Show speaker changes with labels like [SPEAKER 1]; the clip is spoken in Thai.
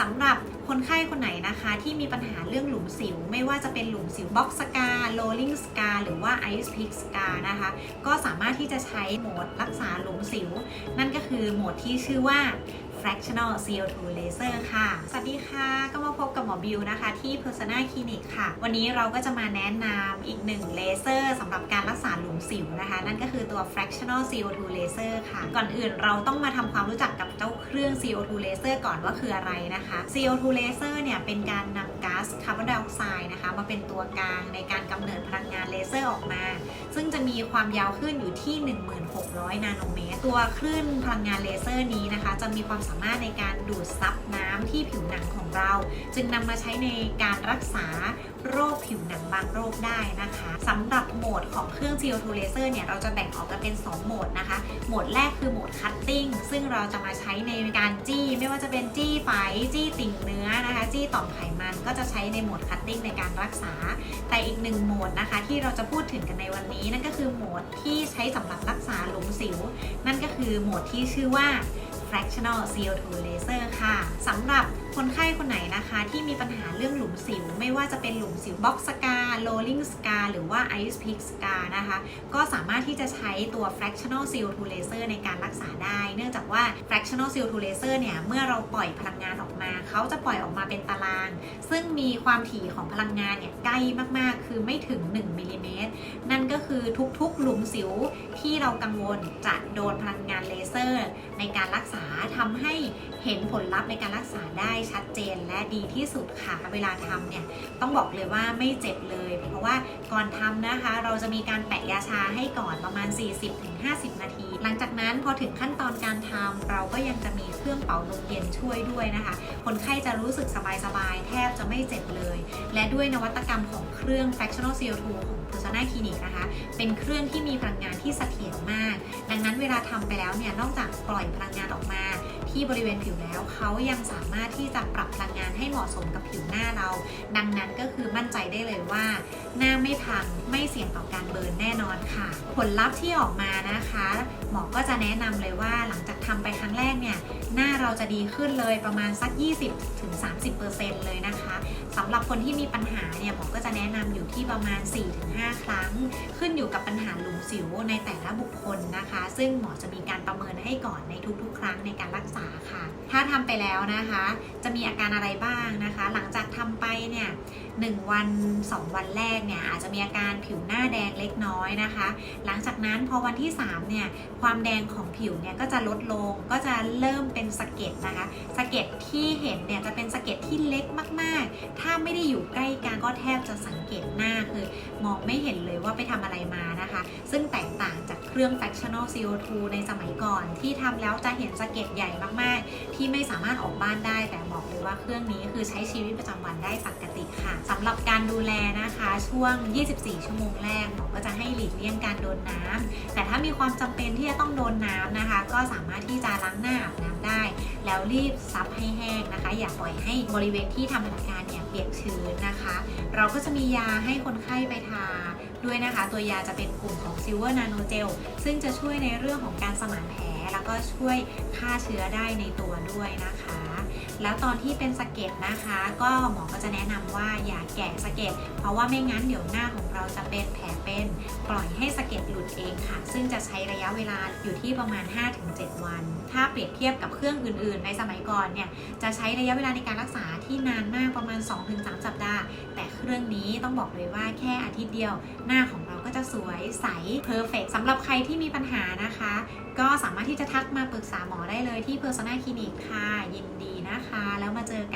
[SPEAKER 1] สำหรับคนไข้คนไหนนะคะที่มีปัญหาเรื่องหลุมสิว ไม่ว่าจะเป็นหลุมสิวบ็อกสกาโรลลิงสกาหรือว่าไอซ์พิกสกานะคะก็สามารถที่จะใช้โหมดรักษาหลุมสิว นั่นก็คือโหมดที่ชื่อว่า fractional CO2 laser ค่ะ สวัสดีค่ะ ก็มาพบกับหมอบิวนะคะ ที่ Persona Clinic ค่ะ วันนี้เราก็จะมาแนะนำอีกหนึ่งเลเซอร์สำหรับการรักษาหลุมสิวนะคะ นั่นก็คือตัว fractional CO2 laser ค่ะ ก่อนอื่นเราต้องมาทำความรู้จักกับเจ้าเครื่อง CO2 laser ก่อนว่าคืออะไรนะคะ CO2 laser เนี่ยเป็นการนำ คาร์บอนไดออกไซด์นะคะมาเป็นตัวกลางในการกำเนิดพลังงานเลเซอร์ออกมา ซึ่งจะมีความยาวคลื่นอยู่ที่ 1600 นาโนเมตร ตัวคลื่นพลังงานเลเซอร์นี้นะคะ จะมีความสามารถในการดูดซับน้ำที่ผิวหนังของเรา จึงนำมาใช้ในการรักษาโรคผิวหนังบางโรคได้นะคะสำหรับโหมดของเครื่อง CO2 laser เนี่ยเราจะแบ่งออกกันเป็น 2 โหมดนะคะ โหมดแรกคือโหมด cutting ซึ่งเราจะมาใช้ในการจี้ ไม่ว่าจะเป็นจี้ไฝจี้ติ่งเนื้อนะคะ จี้ต่อมไขมันก็จะใช้ในโหมดคัตติ้งในการรักษา แต่อีกหนึ่งโหมดนะคะ ที่เราจะพูดถึงกันในวันนี้ นั่นก็คือโหมดที่ใช้สำหรับรักษาหลุมสิว นั่นก็คือโหมดที่ชื่อว่า fractional CO2 laser ค่ะสำหรับคนไข้คนไหนนะคะ ที่มีปัญหาเรื่องหลุมสิว ไม่ว่าจะเป็นหลุมสิวบ็อกสกา โรลลิงสกาหรือว่า ice pick scar นะคะ ก็สามารถที่จะใช้ตัว fractional CO2 laser ในการรักษาได้ เนื่องจากว่า fractional CO2 laser เนี่ย เมื่อเราปล่อยพลังงานออกมา เขาจะปล่อยออกมาเป็นตาราง ซึ่งมีความถี่ของพลังงานเนี่ยใกล้มากๆ คือไม่ถึง 1มิลลิเมตร นั่นก็คือทุกๆ หลุมสิวที่เรากังวลจะโดนพลังงานเลเซอร์ ในการรักษาทำให้เห็นผลลัพธ์ในการรักษาได้ชัดเจนและดีที่สุดค่ะ เวลาทำเนี่ยต้องบอกเลยว่าไม่เจ็บเลยเพราะว่าก่อนทำนะคะ เราจะมีการแปะยาชาให้ก่อนประมาณ 40-50 นาที หลังจากนั้นพอถึงขั้นตอนการทำเราก็ยังจะมีเครื่องเป่าลมเย็นช่วยด้วยนะคะ คนไข้จะรู้สึกสบายๆ แทบจะไม่เจ็บเลย และด้วยนวัตกรรมของเครื่อง fractional CO2 ของ Persona Clinic นะคะ เป็นเครื่องที่มีพลังงานที่เสถียรมาก ดังนั้นเวลาทำไปแล้วเนี่ยนอกจากปล่อยพลังงานออกมา ที่บริเวณผิวแล้ว เขายังสามารถที่จะปรับพลังงานให้เหมาะสมกับผิวหน้าเรา ดังนั้นก็คือมั่นใจได้เลยว่า หน้าไม่พังไม่เสี่ยงต่อการเบิร์นแน่นอนค่ะ ผลลัพธ์ที่ออกมานะคะ หมอก็จะแนะนำเลยว่าหลังจากทำไปครั้งแรกเนี่ยหน้าเราจะดีขึ้นเลยประมาณสัก 20-30%เลยนะคะสำหรับคนที่มีปัญหาเนี่ยหมอก็จะแนะนำอยู่ที่ประมาณ 4-5 ครั้ง ขึ้นอยู่กับปัญหาหลุมสิวในแต่ละบุคคลนะคะ ซึ่งหมอจะมีการประเมินให้ก่อนในทุกๆ ครั้งในการรักษาค่ะ ถ้าทำไปแล้วนะคะ จะมีอาการอะไรบ้างนะคะ หลังจากทำไปเนี่ย 1 วัน 2 วันแรกเนี่ยอาจจะมีอาการผิวหน้าแดงเล็กน้อยนะคะ หลังจากนั้นพอวันที่3เนี่ยความแดงของผิวเนี่ยก็จะลดลงก็จะเริ่มเป็นสะเก็ดนะคะสะเก็ดที่เห็นเนี่ยจะเป็นสะเก็ดที่เล็กมากๆ ถ้าไม่ได้อยู่ใกล้กันก็แทบจะสังเกตหน้าคือ มองไม่เห็นเลยว่าไปทำอะไรมานะคะ ซึ่งแตกต่างจากเครื่อง fractional CO2 ในสมัยก่อน ที่ทำแล้วจะเห็นสะเก็ดใหญ่มากๆ ที่ไม่สามารถออกบ้านได้แต่บอกเลยว่าเครื่องนี้คือใช้ชีวิตประจำวันได้ปกติำหรับการดูแลนะคะช่วง 24 ชั่วโมงแรกหมอก็จะให้หลีกเลี่ยงการโดนน้ำแต่ถ้ามีความจำเป็นที่จะต้องโดนน้ำนะคะ ก็สามารถที่จะล้างหน้าอาบน้ำ ได้ แล้วรีบซับให้แห้งนะคะ อย่าปล่อยให้บริเวณที่ทำพนักงานเนี่ยเปียกชื้นนะคะ เราก็จะมียาให้คนไข้ไปทาด้วยนะคะ ตัวยาจะเป็นกลุ่มของ Silver Nano Gel ซึ่งจะช่วยในเรื่องของการสมานแผล แล้วก็ช่วยฆ่าเชื้อได้ในตัวด้วยนะคะ แล้วตอนที่เป็นสะเก็ดนะคะ ก็หมอก็จะแนะนำว่าอย่าแกะสะเก็ดเพราะว่าไม่งั้นเดี๋ยวหน้าของเราจะเป็นแผลเป็นปล่อยให้สะเก็ดหลุดเองค่ะ ซึ่งจะใช้ระยะเวลาอยู่ที่ประมาณ 5-7 วัน ถ้าเปรียบเทียบกับเครื่องอื่น ๆ ในสมัยก่อนเนี่ยจะใช้ระยะเวลาในการรักษาที่นานมากประมาณ 2-3 สัปดาห์ แต่เครื่องนี้ต้องบอกเลยว่าแค่อาทิตย์เดียว หน้าของเราก็จะสวยใสเพอร์เฟกสำหรับใครที่มีปัญหานะคะ ก็สามารถที่จะทักมาปรึกษาหมอได้เลยที่ Persona Clinic ค่ะยินดีนะคะ แล้วมาเจอกัน